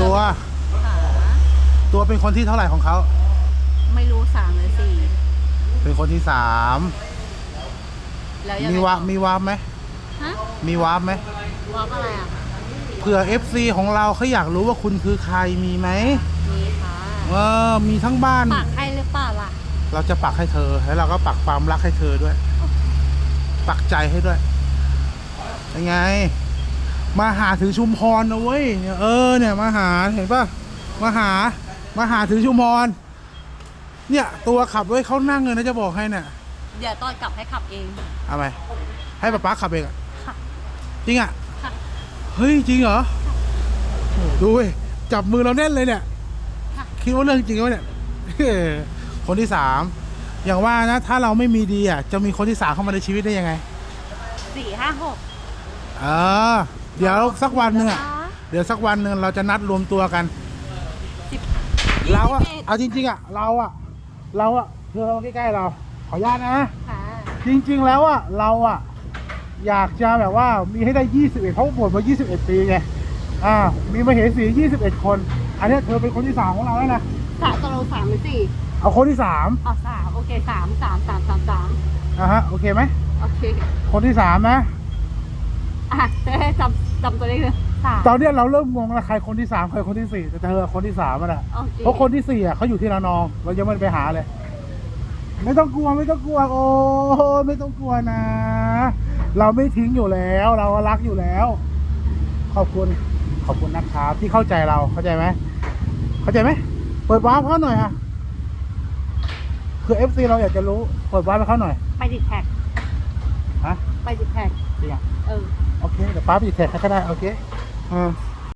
ตัว ขาตัวเป็นคนที่เท่าไหร่ของเขา ไม่รู้สามหรือสี่เป็นคนที่สามแล้วยังไงมีวาร์ปต่อมีวาร์ปไหมฮะมีวาร์ปไหมวาร์ปอะไรอะเผื่อ FC ของเราเขาอยากรู้ว่าคุณคือใครมีไหมมีค่ะเออมีทั้งบ้าน ปากให้หรือเปล่าล่ะเราจะปักให้เธอ แล้วเราก็ปักความรักให้เธอด้วย ปักใจให้ด้วยยังไง มาหาถึงชุมพรนะเว้ยเนี่ยเออเนี่ยมาหาเห็นปะมาหามาหาถึงชุมพร เนี่ย ตัวขับไว้เขานั่งเลยนะจะบอกให้เนี่ยเดี๋ยวตอนกลับให้ขับเองเอาไหมให้ป๊าป๊าขับเองอะค่ะ จริงอะค่ะ เฮ้ยจริงเหรอโอ้ดูเว้ยจับมือเราแน่นเลยเนี่ยค่ะ คิดว่าเรื่องจริงวะเนี่ย คนที่สามอย่างว่านะถ้าเราไม่มีดีอะจะมีคนที่สามเข้ามาในชีวิตได้ยังไง สี่ห้าหก เออ เดี๋ยวสักวันหนึ่งอะนะคะเดี๋ยวสักวันหนึ่งเราจะนัดรวมตัวกันสิบเราอะยี่สิบเอาจริงๆอะเราอะเราอะเธอมาใกล้ๆเรา ขออนุญาตนะ ค่ะจริงๆแล้วอะเราอะอยากจะแบบว่ามีให้ได้ 21เพราะบวชมา 21 ปีไง อ่า มีมาเหสี 21 คน อันเนี้ยเธอเป็นคนที่สามของเราแล้วนะ สามตกลงสามหรือสี่เอาคนที่สามอ๋อสามโอเคสามสามสามสามสามอะฮะ โอเคไหมโอเค คนที่สามนะอะจะให้ จำจำตัวเลขเลยสาม ตอนเนี้ยเราเริ่มงงแล้วใครคนที่สามใครคนที่สี่แต่เธอคนที่สามมันอะโอเค เพราะคนที่สี่อะเขาอยู่ที่ระนอง เรายังไม่ได้ไปหาเลย ไม่ต้องกลัวไม่ต้องกลัว โอ้ไม่ต้องกลัวนะ เราไม่ทิ้งอยู่แล้ว เรารักอยู่แล้ว ขอบคุณขอบคุณนะครับที่เข้าใจเราเข้าใจไหมเข้าใจไหมเปิดวาร์ปเขาหน่อยอะคือเอฟซีเราอยากจะรู้เปิดวาร์ปให้เขาหน่อย ไปติดแท็ก ฮะ ไปติดแท็กจริงอะ เออ โอเค เดี๋ยวป้าไปติดแท็กให้ก็ได้ โอเค อืม